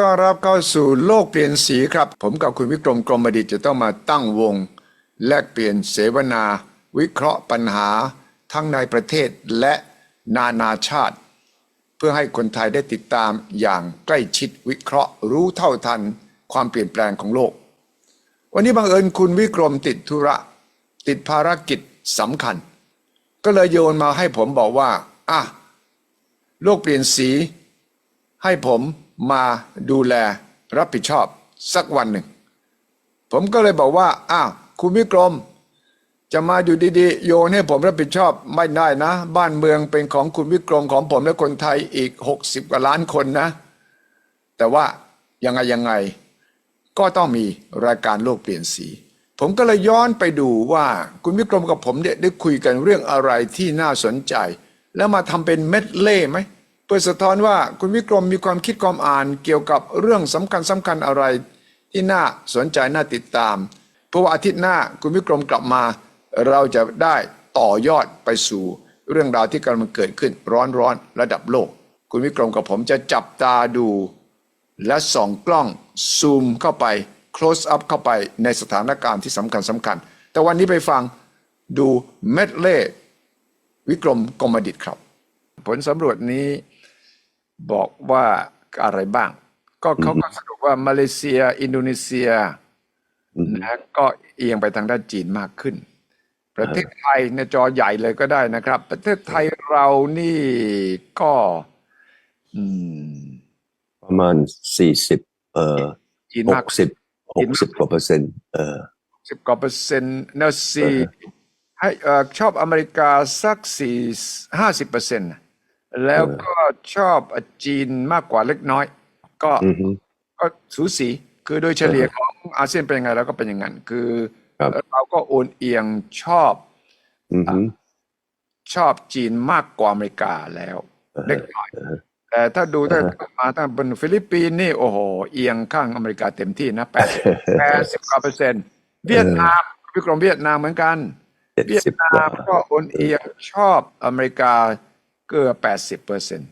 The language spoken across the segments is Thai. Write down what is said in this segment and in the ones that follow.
ต้อนรับเข้าสู่โลกเปลี่ยนสีครับ ผมกับคุณวิกรมกรมดิตจะต้องมาตั้งวง แลกเปลี่ยนเสวนา วิเคราะห์ปัญหา ทั้งในประเทศและนานาชาติ เพื่อให้คนไทยได้ติดตามอย่างใกล้ชิดวิเคราะห์รู้เท่าทันความเปลี่ยนแปลงของโลก วันนี้บังเอิญคุณวิกรมติดธุระ ติดภารกิจสำคัญ ก็เลยโยนมาให้ผมบอกว่าอะโลกเปลี่ยนสี ให้ผม มาดูแลรับผิดชอบสักวันหนึ่ง ผมก็เลยบอกว่าอ้าวคุณวิกรม จะมาอยู่ดีๆ โยนให้ผมรับผิดชอบไม่ได้นะ บ้านเมืองเป็นของคุณวิกรมของผมและคนไทยอีก 60 กว่าล้านคนนะ แต่ว่ายังไงยังไง ก็ต้องมีรายการโลกเปลี่ยนสี ผมก็เลยย้อนไปดูว่าคุณวิกรมกับผมเนี่ยได้คุยกันเรื่องอะไรที่น่าสนใจ แล้วมาทำเป็นเม็ดเล่ไหม เพื่อสะท้อนว่าคุณวิกรมมีความคิดความอ่านเกี่ยวกับเรื่องสำคัญสำคัญอะไร ที่น่าสนใจน่าติดตาม เพราะว่าอาทิตย์หน้าคุณวิกรมกลับมา เราจะได้ต่อยอดไปสู่เรื่องราวที่กำลังเกิดขึ้นร้อนๆระดับโลก คุณวิกรมกับผมจะจับตาดู และส่องกล้องซูมเข้าไป close up เข้าไปในสถานการณ์ที่สำคัญสำคัญ แต่วันนี้ไปฟังดูเม็ดเล่วิกรมกรมดิตครับ ผลสำรวจนี้ บอกว่าอะไรบ้าง ก็เขาก็สรุปว่ามาเลเซีย อินโดนีเซียนะก็เอียงไปทางด้านจีนมากขึ้น ประเทศไทยในจอใหญ่เลยก็ได้นะครับ ประเทศไทยเรานี่ก็อืมประมาณสี่สิบเอ่อจีนหมากกสิบหกสิบกว่าเปอร์เซ็นต์เออสิบกว่าเปอร์เซ็นต์เนอร์ซีให้เอ่อชอบอเมริกาสักสี่ห้าสิบเปอร์เซ็นต์ แล้วก็ชอบจีนมากกว่าเล็กน้อย ก็อือฮึ ก็สูสีคือโดยเฉลี่ยของอาเซียนเป็นยังไงแล้วก็เป็นอย่างนั้น คือครับ เราก็โอนเอียงชอบอือฮึ ชอบจีนมากกว่าอเมริกาแล้วเล็กน้อย แต่ถ้าดูถ้ามาถ้าบนฟิลิปปินส์นี่โอ้โห เอียงข้างอเมริกาเต็มที่นะแปดแปดสิบกว่าเปอร์เซ็นต์เวียดนามวิกรมเวียดนามเหมือนกัน เจ็ดเวียดสิบนากว่ามก็โอนเอียงชอบอเมริกา เกือบแปดสิบเปอร์เซ็นต์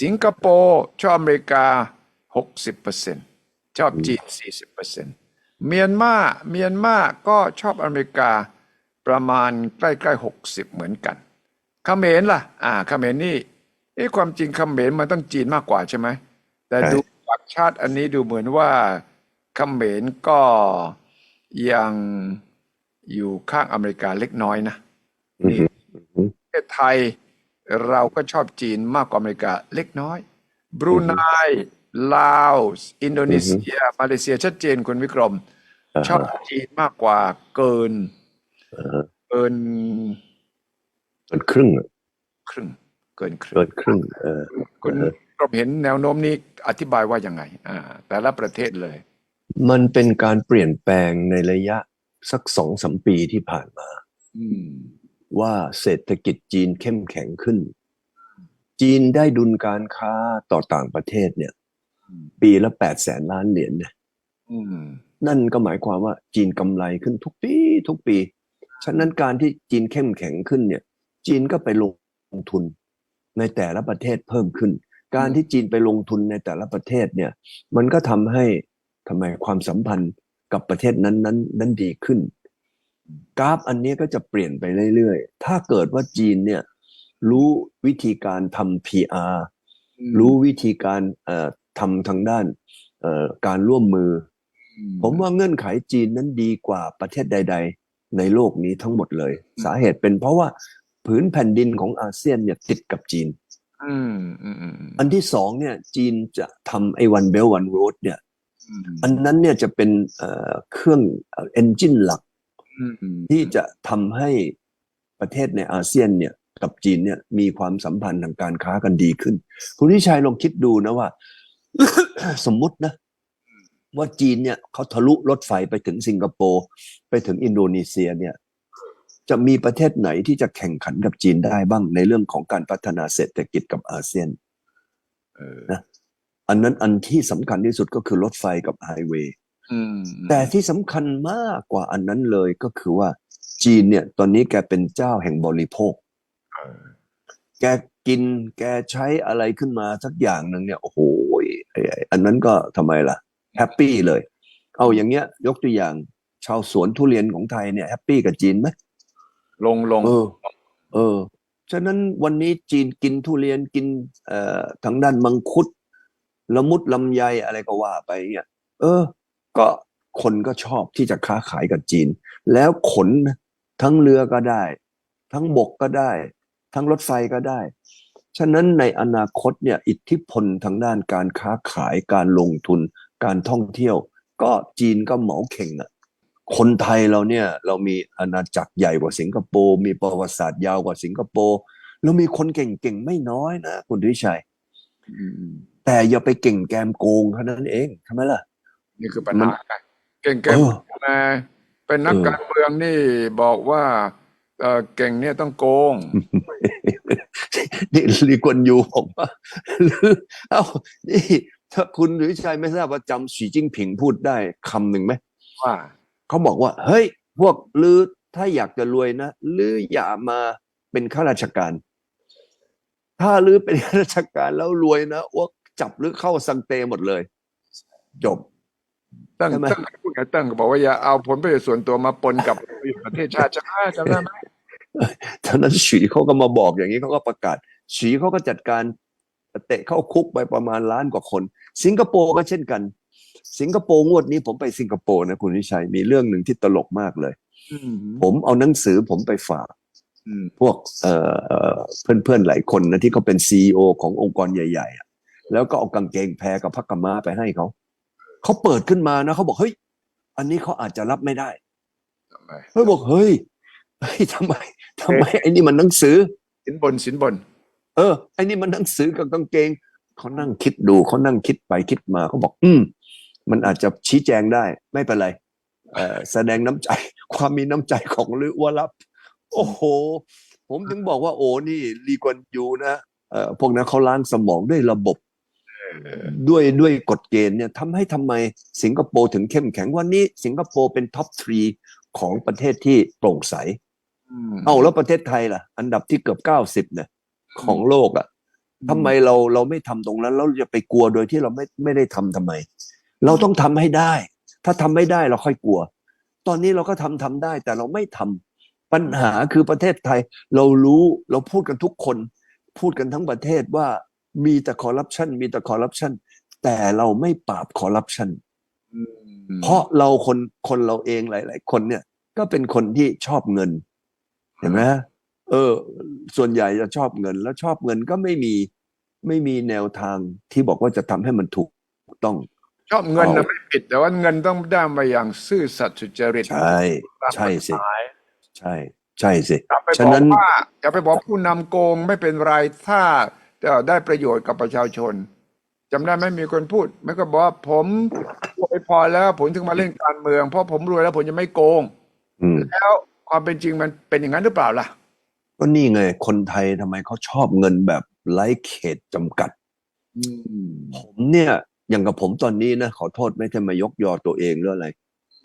สิงคโปร์ชอบอเมริกาหกสิบเปอร์เซ็นต์ชอบจีนสี่สิบเปอร์เซ็นต์เมียนมาเมียนมาก็ชอบอเมริกาประมาณใกล้ๆหกสิบเหมือนกันเขมรล่ะ อ่าเขมรนี่เอ๊ะความจริงเขมรมันต้องจีนมากกว่าใช่ไหม แต่ดูจากชาติอันนี้ดูเหมือนว่าเขมรก็ยังอยู่ข้างอเมริกาเล็กน้อยนะอือฮึอือฮึประเทศไทย เราก็ชอบจีนมากกว่าอเมริกาเล็กน้อย บรูไนลาวอินโดนีเซีย มาเลเซียชัดเจนคุณวิกรมอ่าชอบจีนมากกว่าเกินอ่าฮะเกินเกินครึ่งอะครึ่ง เกินครึ่เกิงนครึ่งเออคุณวิกรมเห็นแนวโน้มนี้อธิบายว่ายังไง อ่า แต่ละประเทศเลย มันเป็นการเปลี่ยนแปลงในระยะสักสองสามปีที่ผ่านมาอืม ว่าเศรษฐกิจจีนเข้มแข็งขึ้น จีนได้ดุลการค้าต่อต่างประเทศเนี่ยอืมปีละแปดแสนล้านเหรียญเนี่ยอืมนั่นก็หมายความว่าจีนกำไรขึ้นทุกปีทุกปี ฉะนั้นการที่จีนเข้มแข็งขึ้นเนี่ย จีนก็ไปลงทุนในแต่ละประเทศเพิ่มขึ้น การที่จีนไปลงทุนในแต่ละประเทศเนี่ย มันก็ทำให้ทำไมความสัมพันธ์กับประเทศนั้นนั้นนั้นดีขึ้น กราฟอันนี้ก็จะเปลี่ยนไปเรื่อยๆ ถ้าเกิดว่าจีนเนี่ยรู้วิธีการทำ PR รู้วิธีการเอ่อทำทางด้านเอ่อการร่วมมือ ผมว่าเงื่อนไขจีนนั้นดีกว่าประเทศใด ๆ ในโลกนี้ทั้งหมดเลย สาเหตุเป็นเพราะว่าผืนแผ่นดินของอาเซียนเนี่ยติดกับจีนอืมอืมอืมอันที่สองเนี่ยจีนจะทำไอ้วันเบลวันโรดเนี่ยอืมอันนั้นเนี่ยจะเป็นเอ่อเครื่องเอนจินหลักอืมอืม ที่จะทำให้ประเทศในอาเซียนเนี่ยกับจีนเนี่ยมีความสัมพันธ์ทางการค้ากันดีขึ้น คุณวิชัยลองคิดดูนะว่า สมมุตินะ ว่าจีนเนี่ยเขาทะลุรถไฟไปถึงสิงคโปร์ไปถึงอินโดนีเซียเนี่ย จะมีประเทศไหนที่จะแข่งขันกับจีนได้บ้างในเรื่องของการพัฒนาเศรษฐกิจกับอาเซียนเออนะอันนั้นอันที่สำคัญที่สุดก็คือรถไฟกับไฮเวย์ อืมแต่ที่สำคัญมากกว่าอันนั้นเลยก็คือว่า จีนเนี่ย ตอนนี้แกเป็นเจ้าแห่งบริโภคเออแกกินแกใช้อะไรขึ้นมาสักอย่างหนึ่งเนี่ย โอ้โหไอ้ไอ้อันนั้นก็ทำไมล่ะ แฮปปี้เลย เอาอย่างเงี้ย ยกตัวอย่าง ชาวสวนทุเรียนของไทยเนี่ยแฮปปี้กับจีนไหมลงลงเออ เออ ฉะนั้นวันนี้จีนกินทุเรียนกิน เอ่อทางด้านมังคุดละมุดลำไยอะไรก็ว่าไปเนี่ยเออ ก็คนก็ชอบที่จะค้าขายกับจีน แล้วขนทั้งเรือก็ได้ ทั้งบกก็ได้ ทั้งรถไฟก็ได้ ฉะนั้นในอนาคตเนี่ยอิทธิพลทางด้านการค้าขายการลงทุน การท่องเที่ยว ก็จีนก็เหมาเข่งอะคนไทยเราเนี่ยเรามีอาณาจักรใหญ่กว่าสิงคโปร์มีประวัติศาสตร์ยาวกว่าสิงคโปร์แล้วมีคนเก่งๆไม่น้อยนะคุณทิชัยอืมแต่อย่าไปเก่งแกมโกงเท่านั้นเองทำไมล่ะ นี่คือปัญมันหากันเก่งเก่เองอมาเป็นนักเออการเมืองนี่บอกว่าเออเก่งเนี่ยต้องโกง นี่ลีกวนยูบอกว่าเอ้านี่ถ้าคุณหรือชัยไม่ทราบว่าจำสีจิ้งผิงพูดได้คำหนึ่งไหมว่าเขาบอกว่า เฮ้ย พวกลือถ้าอยากจะรวยนะลืออย่ามาเป็นข้าราชการ ถ้าลือเป็นข้าราชการแล้วรวยนะอ้วกจับหรือเข้าสังเตหมดเลย จบ ตั้งใช่ไหมตั้งพูดไงตั้งก็บอกว่าอย่าเอาผลประโยชน์ส่วนตัวมาปนกับประโยชน์ประเทศชาติใช่ไหมจำได้ไหมตอนนั้นฉีเขาก็มาบอกอย่างนี้เขาก็ประกาศฉีเขาก็จัดการเตะเข้าคุกไปประมาณล้านกว่าคน สิงคโปร์ก็เช่นกัน สิงคโปร์งวดนี้ผมไปสิงคโปร์นะคุณวิชัยมีเรื่องหนึ่งที่ตลกมากเลยอืมผมเอาหนังสือผมไปฝากอืมพวกเอ่อเพื่อนเพื่อนๆหลายคนนะที่เขาเป็นซีอขององค์กรใหญ่ๆอะแล้วก็เอากางเกงแพรกับพักกำมาไปให้เขา เขาเปิดขึ้นมานะเขาบอกเฮ้ย อันนี้เขาอาจจะรับไม่ได้ทำไมเฮ้ยบอกเฮ้ยเฮ้ยทำไมทำไมไอ้นี่มันหนังสือสินบนสินบน เออไอ้นี่มันหนังสือกับกางเกงเขานั่งคิดดูเขานั่งคิดไปคิดมาเขาบอก อืม มันอาจจะชี้แจงได้ ไม่เป็นไรเออแสดงน้ำใจความมีน้ำใจของลือวรับ โอ้โห ผมถึงบอกว่าโอ้นี่ลีกวนยูนะเออพวกนั้นเขาล้างสมองด้วยระบบ ด้วยด้วยกฎเกณฑ์เนี่ยทำให้ทำไมสิงคโปร์ถึงเข้มแข็งวันนี้สิงคโปร์เป็นท็อปทรีของประเทศที่โปร่งใสอืมเอาแล้วประเทศไทยล่ะ อันดับที่เกือบเก้าสิบเนี่ยของโลกอะทำไมเราเราไม่ทำตรงนั้นแล้วจะไปกลัวโดยที่เราไม่ไม่ได้ทำทำไม เราต้องทำให้ได้ ถ้าทำไม่ได้เราค่อยกลัว ตอนนี้เราก็ทำทำได้แต่เราไม่ทำปัญหาคือประเทศไทย เรารู้เราพูดกันทุกคน พูดกันทั้งประเทศว่า มีแต่คอร์รัปชันมีแต่คอร์รัปชันแต่เราไม่ปราบคอร์รัปชันอืมเพราะเราคนคนเราเองหลาย ๆ คนเนี่ย ก็เป็นคนที่ชอบเงิน เห็นไหมเออ ส่วนใหญ่จะชอบเงิน แล้วชอบเงินก็ไม่มีไม่มีแนวทางที่บอกว่าจะทำให้มันถูกต้อง ชอบเงินนะเอาไม่ผิด แต่ว่าเงินต้องได้มาอย่างซื่อสัตย์สุจริตใช่ตามใช่สิกฎหมายใช่ ใช่สิอย่าไปฉะบอนั้กนว่าอย่าไปบอกผู้นำโกงไม่เป็นไรถ้าจะ ได้ประโยชน์กับประชาชนจำได้ไหมมีคนพูดไม่ก็บอกว่าผมรวยพอแล้วผมถึงมาเล่นการเมือง เพราะผมรวยแล้วผมจะไม่โกงอืมแล้วความเป็นจริงมันเป็นอย่างนั้นหรือเปล่าล่ะ ก็นี่ไง คนไทยทำไมเขาชอบเงินแบบไร้เขตจำกัดผมเนี่ย อย่างกับผมตอนนี้นะขอโทษไม่ใช่มายกยอตัวเองหรืออะไร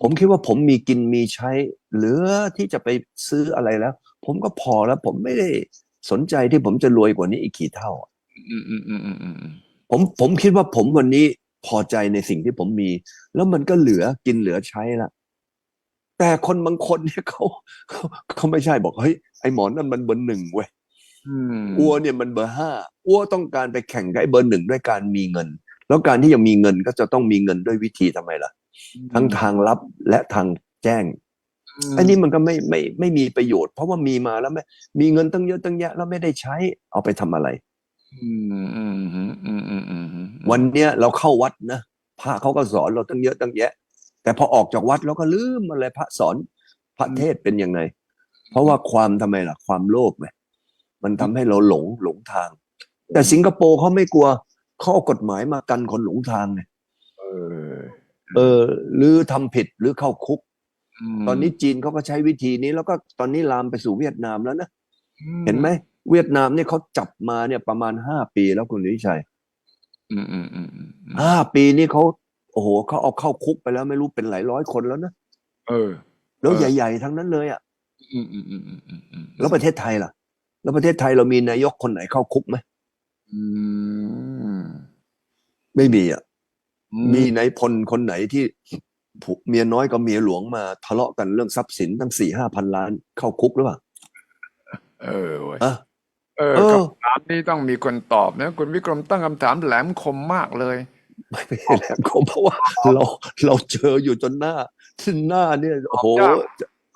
ผมคิดว่าผมมีกินมีใช้ เหลือที่จะไปซื้ออะไรแล้ว ผมก็พอแล้ว ผมไม่ได้ สนใจที่ผมจะรวยกว่านี้อีกกี่เท่าอืมอืมอืมอืมอืมอืมผมผมคิดว่าผมวันนี้พอใจในสิ่งที่ผมมี แล้วมันก็เหลือกินเหลือใช้ละแต่คนบางคนเนี่ยเขาเขาเขาไม่ใช่บอกเฮ้ยไอหมอนั่นมันเบอร์หนึ่งเว้ยอืมอัวเนี่ยมันเบอร์ห้าอัวต้องการไปแข่งกับไอเบอร์หนึ่งด้วยการมีเงิน แล้วการที่จะมีเงินก็จะต้องมีเงินด้วยวิธีทำไมล่ะ ทั้งทางลับและทางแจ้งม อันนี้มันก็ไม่ไม่ไม่มีประโยชน์ เพราะว่ามีมาแล้วไม่มีเงินตั้งเยอะตั้งแยะแล้วไม่ได้ใช้เอาไปทำอะไรอืมอืมอืมอืมอืมอืมอืมวันเนี้ยเราเข้าวัดนะพระเขาก็สอนเราตั้งเยอะตั้งแยะ แต่พอออกจากวัดเราก็ลืมอะไรพระสอนพระเทศเป็นยังไง เพราะว่าความทำไมล่ะ ความโลภไงมันทำให้เราหลงหลงทาง แต่สิงคโปร์เขาไม่กลัวเขาเอากฎหมายมากันคนหลงทางไงเออเออหรือทำผิดหรือเข้าคุกม ตอนนี้จีนเขาก็ใช้วิธีนี้แล้วก็ตอนนี้ลามไปสู่เวียดนามแล้วนะเห็นไหมเวียดนามเนี่ยเขาจับมาเนี่ยประมาณห้าปีแล้วคุณวิชัยอืมอืมอืมอืมอืมห้าปีนี่เขาโอ้โหเขาเอาเข้าคุกไปแล้วไม่รู้เป็นหลายร้อยคนแล้วนะเออ แล้วเออใหญ่ ๆ ทั้งนั้นเลยอะอืมอืมอืมอืมอืมอืมแล้วประเทศไทยล่ะ แล้วประเทศไทยเรามีนายกคนไหนเข้าคุกไหมอืมไม่มีอะอืมีไหนพลคนไหนที่ ผัวเมียน้อยกับเมียหลวงมาทะเลาะกันเรื่องทรัพย์สินตั้งสี่ห้าพันล้าน เข้าคุกหรือเปล่าเออเว้ยอะเออเออ คำถามนี้ต้องมีคนตอบนะ คุณวิกรมตั้งคำถามแหลมคมมากเลย ไม่ไม่ใช่แหลมคมเพราะว่าเราเราเจออยู่จนหน้าที่หน้าเนี่ยโอ้โห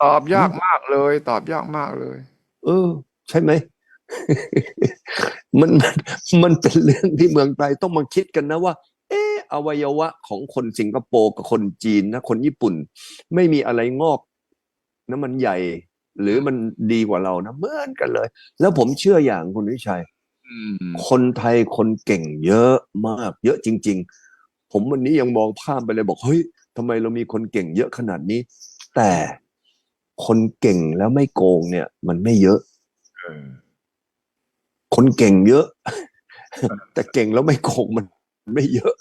ตอบยากมากเลย ตอบยากมากเลย เออ ใช่ไหม มันมันมันเป็นเรื่องที่เมืองไทยต้องมาคิดกันนะว่าเอออวัยวะของคนสิงคโปร์กับคนจีนนะคนญี่ปุ่น ไม่มีอะไรงอกนะมันใหญ่ หรือมันดีกว่าเรานะเหมือนกันเลย แล้วผมเชื่ออย่างคุณวิชัยอืมคนไทยคนเก่งเยอะมาก เยอะจริง ๆ ผมวันนี้ยังมองภาพไปเลยบอกเฮ้ยทำไมเรามีคนเก่งเยอะขนาดนี้ แต่คนเก่งแล้วไม่โกงเนี่ย มันไม่เยอะเออคนเก่งเยอะ แต่เก่งแล้วไม่โกงมัน ไม่เยอะ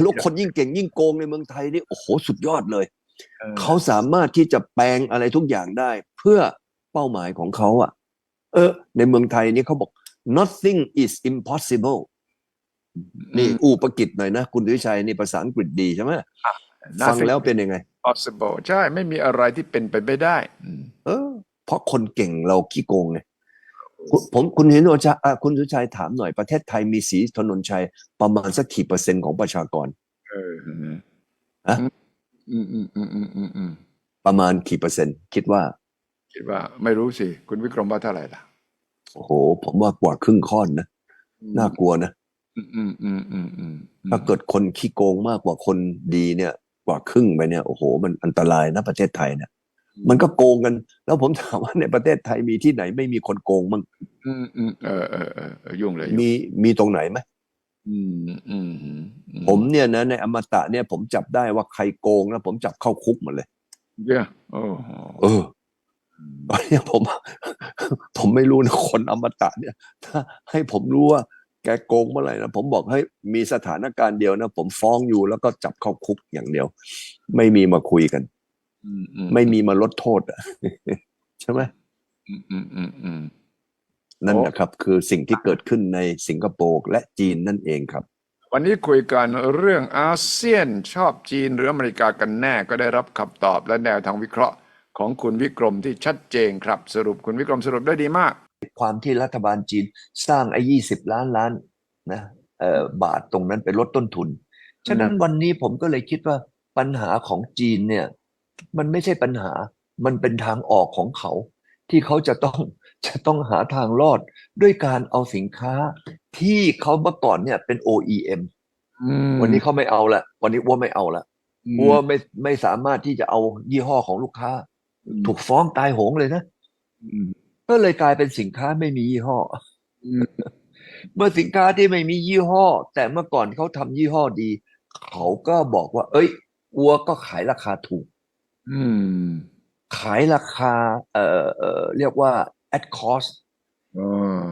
แล้วคนยิ่งเก่งยิ่งโกงในเมืองไทยนี่โอ้โหสุดยอดเลยออเขาสามารถที่จะแปลงอะไรทุกอย่างได้ เพื่อเป้าหมายของเขาอะเออ ในเมืองไทยนี่เขาบอก nothing is impossible นี่อูปกิจหน่อยนะ คุณวิชัยนี่ภาษาอังกฤษดีใช่ไหมน่าฟังแล้วเป็นยังไง possible ใช่ ไม่มีอะไรที่เป็นไปไม่ได้อืมเออ เพราะคนเก่งเราขี้โกงไงคุณ ผมคุณเห็นว่าจะอะคุณสุชัยถามหน่อยประเทศไทยมีสีถนนชัยประมาณสักกี่เปอร์เซ็นต์ของประชากรเออฮะอืมอืมอืมอืมอืมอืมประมาณกี่เปอร์เซ็นต์ คิดว่า คิดว่า ไม่รู้สิ คุณวิกรมว่าเท่าไหร่ล่ะโอ้โห ผมว่ากว่าครึ่งค่อนนะน่ากลัวนะอืมอืมอืมอืมอืมถ้าเกิดคนขี้โกงมากกว่าคนดีเนี่ย กว่าครึ่งไปเนี่ยโอ้โห มันอันตรายนะประเทศไทยเนี่ย มันก็โกงกัน แล้วผมถามว่าในประเทศไทยมีที่ไหนไม่มีคนโกงมั้งอืมอืมเออเออเออเออยุ่งเลยยุ่งมีมีตรงไหนไหมอืมอืมอืมผมเนี่ยนะ ในอมตะเนี่ย ผมจับได้ว่าใครโกงนะผมจับเข้าคุกหมดเลยเนี่ยโอ้โหเออตอนเนี้ยผม ผมไม่รู้นะคนอมตะเนี่ย ถ้าให้ผมรู้ว่าแกโกงเมื่อไหร่นะผมบอกให้ยมีสถานการณ์เดียวนะ ผมฟ้องอยู่แล้วก็จับเข้าคุกอย่างเดียว ไม่มีมาคุยกันอืมอืม ไม่มีมาลดโทษอะใช่ไหมอืมอืมอืมอืมนั่นโอ้นะครับ คือสิ่งที่เกิดขึ้นในสิงคโปร์และจีนนั่นเองครับ วันนี้คุยกันเรื่องอาเซียนชอบจีนหรืออเมริกากันแน่ก็ได้รับคำตอบและแนวทางวิเคราะห์ของคุณวิกรมที่ชัดเจนครับ สรุปคุณวิกรมสรุปได้ดีมาก ความที่รัฐบาลจีนสร้างไอ้ยี่สิบล้านล้านนะเอ่อบาทตรงนั้นไปลดต้นทุน ฉะนั้นวันนี้ผมก็เลยคิดว่าปัญหาของจีนเนี่ย มันไม่ใช่ปัญหา มันเป็นทางออกของเขา ที่เขาจะต้องจะต้องหาทางรอดด้วยการเอาสินค้าที่เขาเมื่อก่อนเนี่ยเป็น OEM อืมวันนี้เขาไม่เอาละวันนี้วัวไม่เอาละวัวไม่ไม่สามารถที่จะเอายี่ห้อของลูกค้า ถูกฟ้องตายโหงเลยนะอืมก็เลยกลายเป็นสินค้าไม่มียี่ห้ออืมเมื่อสินค้าที่ไม่มียี่ห้อ แต่เมื่อก่อนเขาทำยี่ห้อดี เขาก็บอกว่า เอ้ยวัวก็ขายราคาถูก อืม ขายราคา เอ่อเอ่อเรียกว่า at cost อ๋อ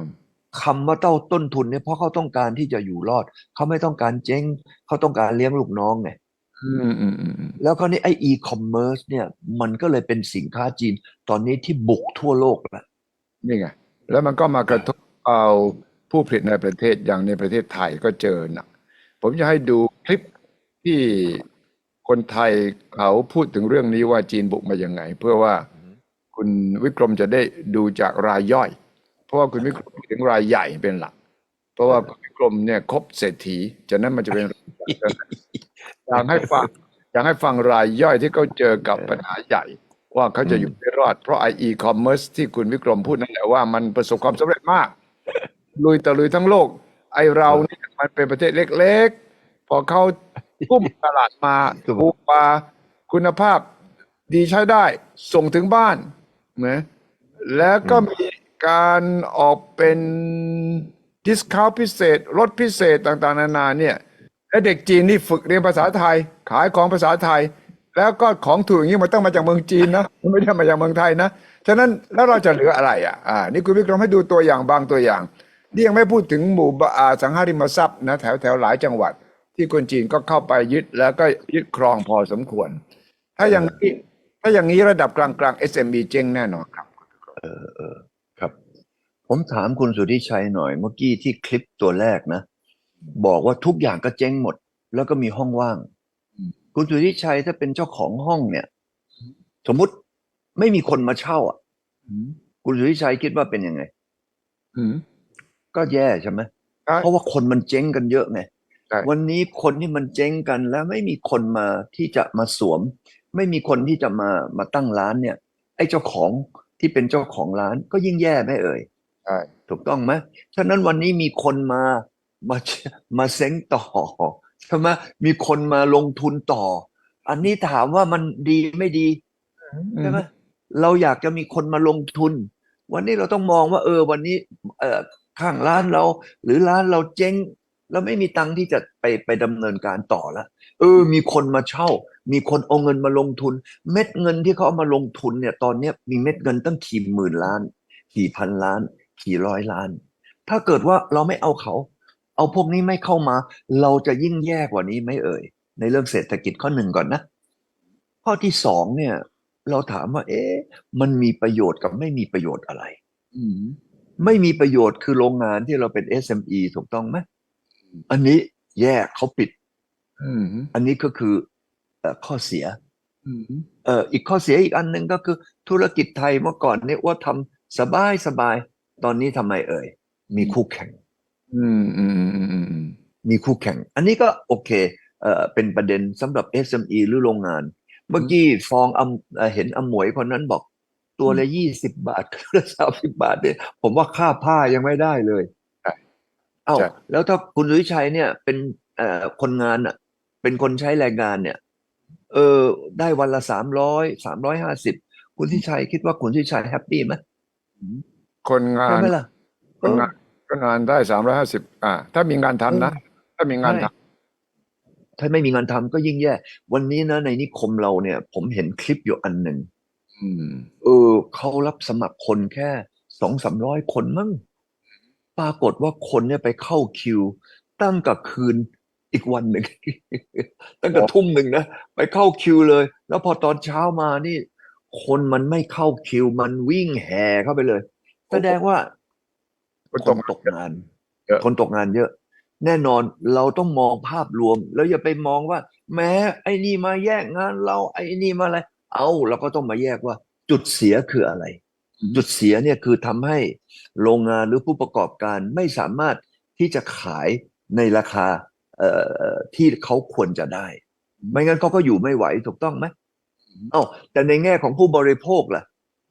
คำว่าเต้าต้นทุนเนี่ยเพราะเขาต้องการที่จะอยู่รอด เขาไม่ต้องการเจ๊ง เขาต้องการเลี้ยงลูกน้องไงอืมอืมอืมอืมแล้วก็นี่ไอ e-commerce เนี่ย มันก็เลยเป็นสินค้าจีน ตอนนี้ที่บุกทั่วโลกแล้วนี่ไง แล้วมันก็มากระทบเอาผู้ผลิตในประเทศอย่างในประเทศไทยก็เจอหนักผมจะให้ดูคลิปที่ คนไทยเขาพูดถึงเรื่องนี้ว่าจีนบุกมายังไง เพื่อว่าคุณวิกรมจะได้ดูจากรายย่อย เพราะว่าคุณวิกรมถึงรายใหญ่เป็นหลัก เพราะว่าคุณวิกรมเนี่ยครบเศรษฐีจากนั้นมันจะเป็นอยากให้ฟังอยากให้ฟังรายย่อยที่เขาเจอกับปัญหาใหญ่ ว่าเขาจะอยู่ไม่รอด เพราะไออีคอมเมิร์ซที่คุณวิกรมพูดนั่นแหละว่ามันประสบความสำเร็จมาก ลุยตะลุยทั้งโลก ไอเราเนี่ยมันเป็นประเทศเล็ก ๆ พอเขา กุ้มตลาดมาครับปูปลาคุณภาพดีใช้ได้ ส่งถึงบ้านนะแล้วก็มีการออกเป็นดิสคาวพิเศษลดพิเศษต่างๆ นานาเนี่ยและเด็กจีนนี่ฝึกเรียนภาษาไทย ขายของภาษาไทย แล้วก็ของถูกอย่างนี้มันต้องมาจากเมืองจีนนะมันไม่ได้มาจากเมืองไทยนะฉะนั้นแล้วเราจะเหลืออะไรอะอ่านี่คุณวิกรมให้ดูตัวอย่างบางตัวอย่างนี่ยังไม่พูดถึงหมู่บ้านอ่าสังหาริมทรัพย์นะแถวแถวหลายจังหวัด ที่คนจีนก็เข้าไปยึดแล้วก็ยึดครองพอสมควร ถ้าอย่างนี้ถ้าอย่างนี้ระดับกลางๆ SME เจ๊งแน่นอนครับครับ ผมถามคุณสุทธิชัยหน่อย เมื่อกี้ที่คลิปตัวแรกนะ บอกว่าทุกอย่างก็เจ๊งหมด แล้วก็มีห้องว่าง คุณสุทธิชัยถ้าเป็นเจ้าของห้องเนี่ย สมมุติไม่มีคนมาเช่า อะคุณสุทธิชัยคิดว่าเป็นยังไงก็แย่ใช่ไหมเพราะว่าคนมันเจ๊งกันเยอะไง ใช่ วันนี้คนที่มันเจ๊งกัน แล้วไม่มีคนมาที่จะมาสวม ไม่มีคนที่จะมามาตั้งร้านเนี่ย ไอ้เจ้าของที่เป็นเจ้าของร้านก็ยิ่งแย่ไม่เอ่ย ใช่ ถูกต้องไหมฉะนั้นวันนี้มีคนมา มา มาเซ้งต่อใช่ไหมมีคนมาลงทุนต่อ อันนี้ถามว่ามันดีไม่ดีใช่ไหมเราอยากจะมีคนมาลงทุน วันนี้เราต้องมองว่า เออ วันนี้ เออข้างร้านเรา หรือร้านเราเจ๊ง เราไม่มีตังค์ที่จะไปไปดำเนินการต่อละเออ มีคนมาเช่า มีคนเอาเงินมาลงทุน เม็ดเงินที่เขาเอามาลงทุนเนี่ย ตอนเนี้ยมีเม็ดเงินตั้งกี่หมื่นล้าน กี่พันล้าน กี่ร้อยล้าน ถ้าเกิดว่าเราไม่เอาเขา เอาพวกนี้ไม่เข้ามา เราจะยิ่งแย่กว่านี้ไหม่เอ่ย ในเรื่องเศรษฐกิจข้อหนึ่งก่อนนะ ข้อที่สองเนี่ย เราถามว่า เอ๊ะ มันมีประโยชน์กับไม่มีประโยชน์อะไรอืมไม่มีประโยชน์คือโรงงานที่เราเป็น SME ถูกต้องไหม อันนี้แย่เขาปิดอืมอันนี้ก็คือเอ่อข้อเสียอืมเอ่ออีกข้อเสียอีกอันหนึ่งก็คือธุรกิจไทยเมื่อก่อนเนี่ยว่าทำสบายสบาย ตอนนี้ทำไมเอ่ย มีคู่แข่งอืมอืมอืมอืมมีคู่แข่ง อันนี้ก็โอเคเอ่อเป็นประเด็นสำหรับ SME หรือโรงงาน เมื่อกี้ฟองอำเอ่อเห็นอมวยคนนั้นบอก ตัวละยี่สิบบาทตัวละสามสิบบาทเนี่ยผมว่าค่าผ้ายังไม่ได้เลยใช่เอ้าใช่ แล้วถ้าคุณสุวิชัยเนี่ยเป็นเอ่อคนงานอะ เป็นคนใช้แรงงานเนี่ย เออ ได้วันละสามร้อยสามร้อยห้าสิบคุณสุวิชัยคิดว่าคุณสุวิชัยแฮปปี้ไหมคนงาใช่นไหมล่ะคนงานก็งานได้สามร้อยห้าสิบอ่า ถ้ามีงานทำนะ ถ้ามีงานทถ้าไม่มีงานทำก็ยิ่งแย่ วันนี้นะในนิคมเราเนี่ย ผมเห็นคลิปอยู่อันหนึ่งำอืม เออเขารับสมัครคนแค่สองสามร้อยคนมั้ง ปรากฏว่าคนเนี่ยไปเข้าคิว ตั้งกับคืนอีกวันหนึ่ง ตั้งแต่ทุ่มหนึ่งนะ ไปเข้าคิวเลย แล้วพอตอนเช้ามานี่ คนมันไม่เข้าคิว มันวิ่งแห่เข้าไปเลย แสดงว่าคนคตนกตกงานเยอะคนตกงานเยอะ แน่นอนเราต้องมองภาพรวม แล้วอย่าไปมองว่า แม้ ไอ้นี่มาแย่งงานเรา ไอ้นี่มาอะไร เอาเราก็ต้องมาแยกว่า จุดเสียคืออะไรอืม จุดเสียเนี่ยคือทำให้โรงงานหรือผู้ประกอบการไม่สามารถที่จะขายในราคาเอ่อที่เขาควรจะได้ ไม่งั้นเขาก็อยู่ไม่ไหวถูกต้องไหมเอ้าแต่ในแง่ของผู้บริโภคล่ะ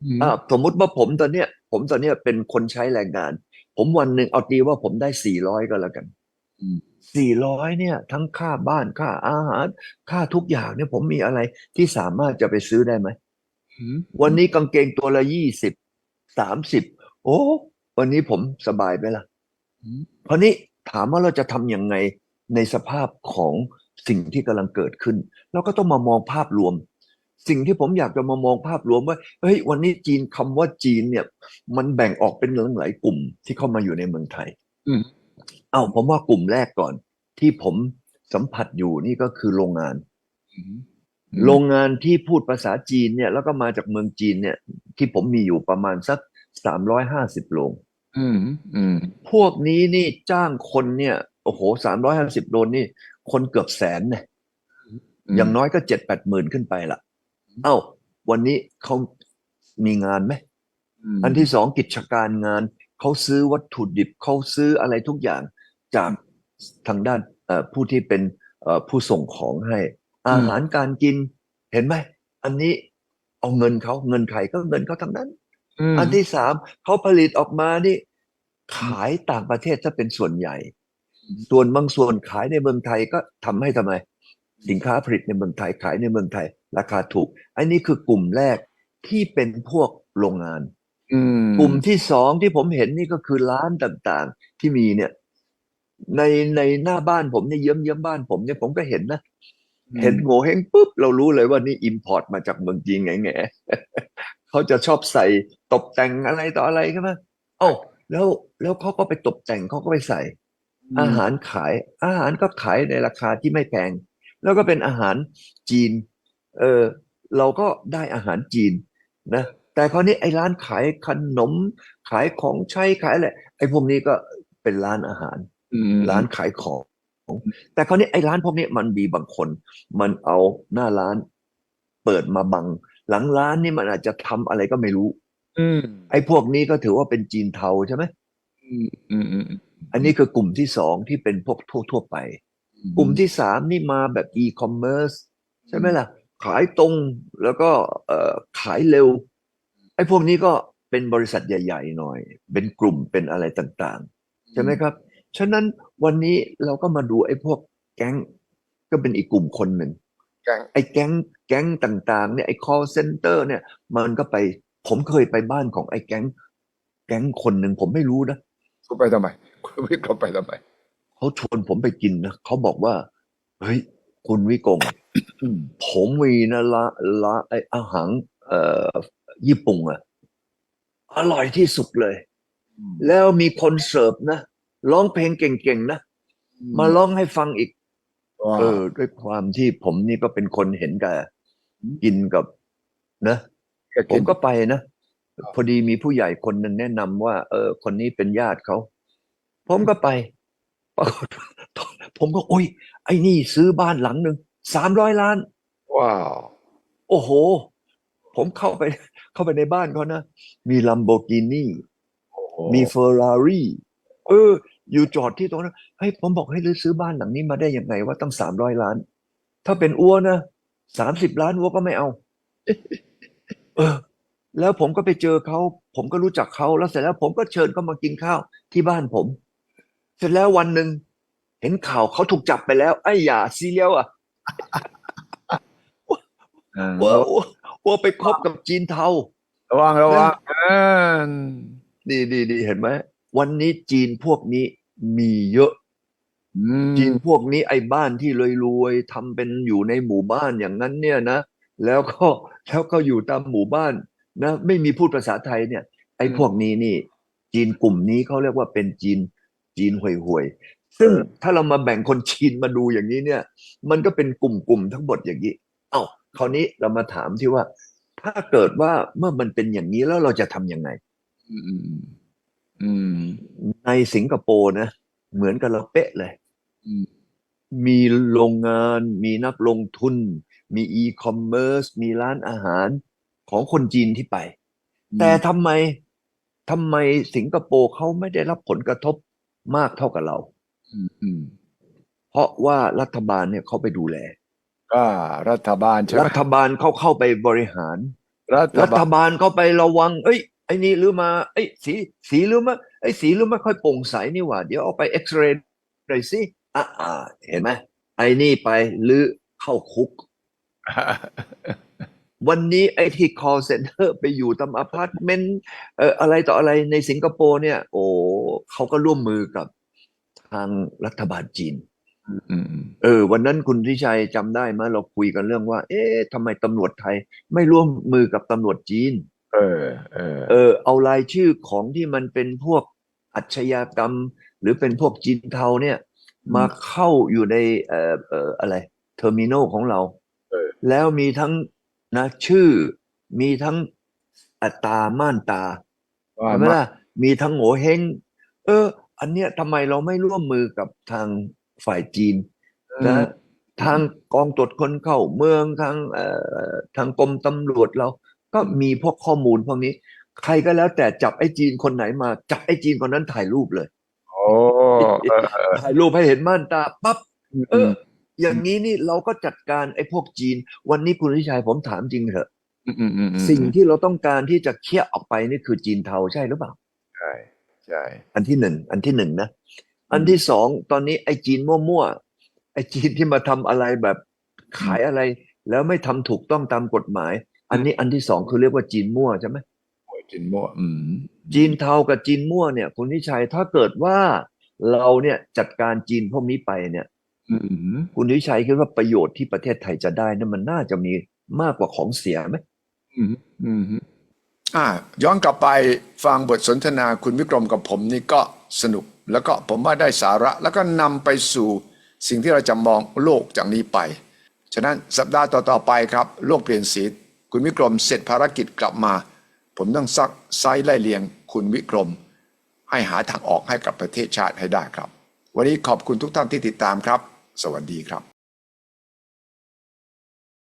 อืมอ่าสมมุติว่าผมตอนเนี้ย ผมตอนเนี้ยเป็นคนใช้แรงงาน ผมวันหนึ่งเอาตีว่าผมได้สี่ร้อยก็แล้วกันอืมสี่ร้อยเนี่ย ทั้งค่าบ้านค่าอาหาร ค่าทุกอย่างเนี่ยผมมีอะไรที่สามารถจะไปซื้อได้ไหมอืม วันนี้กางเกงตัวละยี่สิบสามสิบโอ้ วันนี้ผมสบายไหมล่ะเพราะนี้ถามว่าเราจะทำยังไงในสภาพของสิ่งที่กำลังเกิดขึ้น เราก็ต้องมามองภาพรวม สิ่งที่ผมอยากจะมามองภาพรวมว่าเฮ้ยวันนี้จีนคำว่าจีนเนี่ย มันแบ่งออกเป็นหลายๆกลุ่มที่เข้ามาอยู่ในเมืองไทยอืมเอาผมว่ากลุ่มแรกก่อน ที่ผมสัมผัสอยู่นี่ก็คือโรงงาน โรงงานที่พูดภาษาจีนเนี่ยแล้วก็มาจากเมืองจีนเนี่ย ที่ผมมีอยู่ประมาณสักสามร้อยห้าสิบโรงอืมอืมพวกนี้นี่จ้างคนเนี่ย โอ้โหสามร้อยห้าสิบโลนี่ คนเกือบแสนเนี่ยอย่างน้อยก็เจ็ดแปดหมื่นขึ้นไปละเอ้า วันนี้เขามีงานไหมมอันที่สองกิจการงาน เขาซื้อวัตถุดิบเขาซื้ออะไรทุกอย่างจากทางด้านเอ่อผู้ที่เป็นเอ่อผู้ส่งของให้ อาหารการกิน เห็นไหม อันนี้เอาเงินเขาเงินใครก็เงินเขาทั้งนั้นมอันที่สามเขาผลิตออกมานี่ ขายต่างประเทศจะเป็นส่วนใหญ่ ส่วนบางส่วนขายในเมืองไทยก็ทำให้ทำไม สินค้าผลิตในเมืองไทยขายในเมืองไทย ราคาถูก อันนี้คือกลุ่มแรกที่เป็นพวกโรงงานอืมกลุ่มที่สองที่ผมเห็นนี่ก็คือร้านต่างๆ ที่มีเนี่ย ในในหน้าบ้านผมเนี่ยเยื้องเยื้องบ้านผมเนี่ยผมก็เห็นนะ เห็นโง่เฮงปุ๊บ เรารู้เลยว่านี่อิมพอร์ตมาจากเมืองจีนไงแงเขาจะชอบใส่ตกแต่งอะไรต่ออะไรใช่ไหมเอ้าแล้วแล้วเขาก็ไปตกแต่งเขาก็ไปใส่ อาหารขาย อาหารก็ขายในราคาที่ไม่แพง แล้วก็เป็นอาหารจีน เออเราก็ได้อาหารจีนนะ แต่คราวนี้ไอ้ร้านขายขนม ขายของใช้ขายอะไรไอ้พวกนี้ก็เป็นร้านอาหารอืมร้านขายของ แต่คราวนี้ไอ้ร้านพวกนี้มันมีบางคน มันเอาหน้าร้าน เปิดมาบัง หลังร้านนี่มันอาจจะทำอะไรก็ไม่รู้ อืมไอ้พวกนี้ก็ถือว่าเป็นจีนเทาใช่ไหมอืมอืมอืมอันนี้คือกลุ่มที่สองที่เป็นพวกทั่วๆไป กลุ่มที่สามนี่มาแบบอีคอมเมิร์ซใช่ไหมล่ะ ขายตรงแล้วก็เอ่อขายเร็ว ไอ้พวกนี้ก็เป็นบริษัทใหญ่ ๆ หน่อย เป็นกลุ่มเป็นอะไรต่าง ๆ ใช่ไหมครับ ฉะนั้นวันนี้เราก็มาดูไอ้พวกแก๊งก็เป็นอีกกลุ่มคนหนึ่งแก๊งไอ้แก๊งแก๊งต่างๆเนี่ยไอ้ call center เนี่ยมันก็ไปผมเคยไปบ้านของไอ้แก๊ง แก๊งคนหนึ่งผมไม่รู้นะคุณไปทำไมคุณวิกรมไปทำไมเขาชวนผมไปกินนะเขาบอกว่า เฮ้ย คุณวิกงผมมีนะละละไออาหารเอ่อญี่ปุ่นอะอร่อยที่สุดเลย แล้วมีคนเสิร์ฟนะ ร้องเพลงเก่งๆนะ มาร้องให้ฟังอีกว้าวเออ ด้วยความที่ผมนี่ก็เป็นคนเห็นกับอืมกินกับนะแค่ผกิมนก็ไปนะพอดีมีผู้ใหญ่คนหนึงแนะนำว่า เออ คนนี้เป็นญาติเขา ผมก็ไปปรากฏว่าผมก็โอ้ย ไอ้นี่ซื้อบ้านหลังหนึ่งสามร้อยล้าน ว้าว โอ้โห ผมเข้าไป เข้าไปในบ้านเขานะ มีลัมโบกินีโอ้โหมีเฟอร์รารี่ เออ อยู่จอดที่ตรงนั้นเฮ้ยผมบอกให้รื้อซื้อบ้านหลังนี้มาได้ยังไงว่าตั้งสามร้อยล้าน ถ้าเป็นอ้วนะสามสิบล้านอ้วก็ไม่เอา เออ แล้วผมก็ไปเจอเขาผมก็รู้จักเขาแล้วเสร็จแล้วผมก็เชิญเขามากินข้าวที่บ้านผม เสร็จแล้ววันหนึ่งเห็นข่าวเขาถูกจับไปแล้วไอ้อย่าซีเรียลอะอ่าว่าว่าว่าไปคบกับจีนเทาระวังระวังเออดีดีดีเห็นไหม วันนี้จีนพวกนี้มีเยอะอืมจีนพวกนี้ไอ้บ้านที่รวยๆทำเป็นอยู่ในหมู่บ้านอย่างนั้นเนี่ยนะ แล้วก็แล้วก็อยู่ตามหมู่บ้านนะไม่มีพูดภาษาไทยเนี่ย ไอ้พวกนี้นี่ จีนกลุ่มนี้เขาเรียกว่าเป็นจีนจีนห่วยๆซึ่งถ้าเรามาแบ่งคนจีนมาดูอย่างนี้เนี่ย มันก็เป็นกลุ่มๆทั้งหมดอย่างนี้ เอ้าคราวนี้เรามาถามที่ว่า ถ้าเกิดว่าเมื่อมันเป็นอย่างนี้แล้วเราจะทำยังไงอืมอืมอืม ในสิงคโปร์นะ เหมือนกับเราเป๊ะเลยอืมมีโรงงาน มีนักลงทุน มีอีคอมเมิร์ซมีร้านอาหารของคนจีนที่ไป แต่ทำไมทำไมสิงคโปร์เขาไม่ได้รับผลกระทบมากเท่ากับเราอืมอืมเพราะว่ารัฐบาลเนี่ยเขาไปดูแลก็รัฐบาลใช่ไหมรัฐบาลเขาเข้าไปบริหาร รัฐรัฐบาลบาลเขาไประวัง เอ้ย ไอ้นี่หรือมาเอ้ยสีสีหรือมาไอ้สีหรือไม่ค่อยโปร่งใสนี่หว่า เดี๋ยวเอาไปเอ็กซเรย์หน่อยสิอ่าอ่าเห็นไหมไอ้นี่ไปหรือเข้าคุก วันนี้ไอ้ที่ call center ไปอยู่ตามอพาร์ตเมนต์เอ่ออะไรต่ออะไรในสิงคโปร์เนี่ย โอ้เขาก็ร่วมมือกับทางรัฐบาลจีนอืมอืมเออ วันนั้นคุณทิชัยจำได้ไหมเราคุยกันเรื่องว่า เอ๊ะทำไมตำรวจไทย ไม่ร่วมมือกับตำรวจจีน เออเออเออ เอารายชื่อของที่มันเป็นพวกอาชญากรรม หรือเป็นพวกจีนเทาเนี่ย มาเข้าอยู่ในเอ่อเอ่ออะไร เทอร์มินอลของเราเออแล้วมีทั้งนะ ชื่อ มีทั้งอัตราม่านตาว่าใช่ไหมมาล่ะมีทั้งโหเฮงเออ อันเนี้ยทำไมเราไม่ร่วมมือกับทางฝ่ายจีนนะทางกองตรวจคนเข้าเมืองทางเอ่อทางกรมตำรวจเรา ก็มีพวกข้อมูลพวกนี้ ใครก็แล้วแต่จับไอ้จีนคนไหนมา จับไอ้จีนคนนั้นถ่ายรูปเลยโอ้เออเออถ่ายรูปให้เห็นม่านตาปั๊บเออือมอย่างนี้นี่เราก็จัดการไอ้พวกจีน วันนี้คุณวิชัยผมถามจริงเถอะอืมอืมอืมอืมสิ่งที่เราต้องการที่จะเคี่ยออกไปนี่คือจีนเทาใช่หรือเปล่าใช่ใช่อันที่หนึ่งอันที่หนึ่งนะอันที่สองตอนนี้ไอ้จีนมั่วๆไอ้จีนที่มาทำอะไรแบบขายอะไร แล้วไม่ทำถูกต้องตามกฎหมาย อันนี้อันที่สองคือเรียกว่าจีนมั่วใช่ไหมโอ้ยจินมั่วอืมจีนเทากับจีนมั่วเนี่ยคุณนิชัยถ้าเกิดว่าเราเนี่ยจัดการจีนพวกนี้ไปเนี่ยอืมคุณนิชัยคิดว่าประโยชน์ที่ประเทศไทยจะได้นั้นมันน่าจะมีมากกว่าของเสียไหมอืมอืมอ่า ย้อนกลับไปฟังบทสนทนาคุณวิกรมกับผมนี่ก็สนุก แล้วก็ผมว่าได้สาระแล้วก็นำไปสู่สิ่งที่เราจะมองโลกจากนี้ไป ฉะนั้นสัปดาห์ต่อๆไปครับ โลกเปลี่ยนสี คุณวิกรมเสร็จภารกิจกลับมา ผมต้องซักไซส์ไล่เลียง คุณวิกรม ให้หาทางออกให้กับประเทศชาติให้ได้ครับ วันนี้ขอบคุณทุกท่านที่ติดตามครับ สวัสดีครับ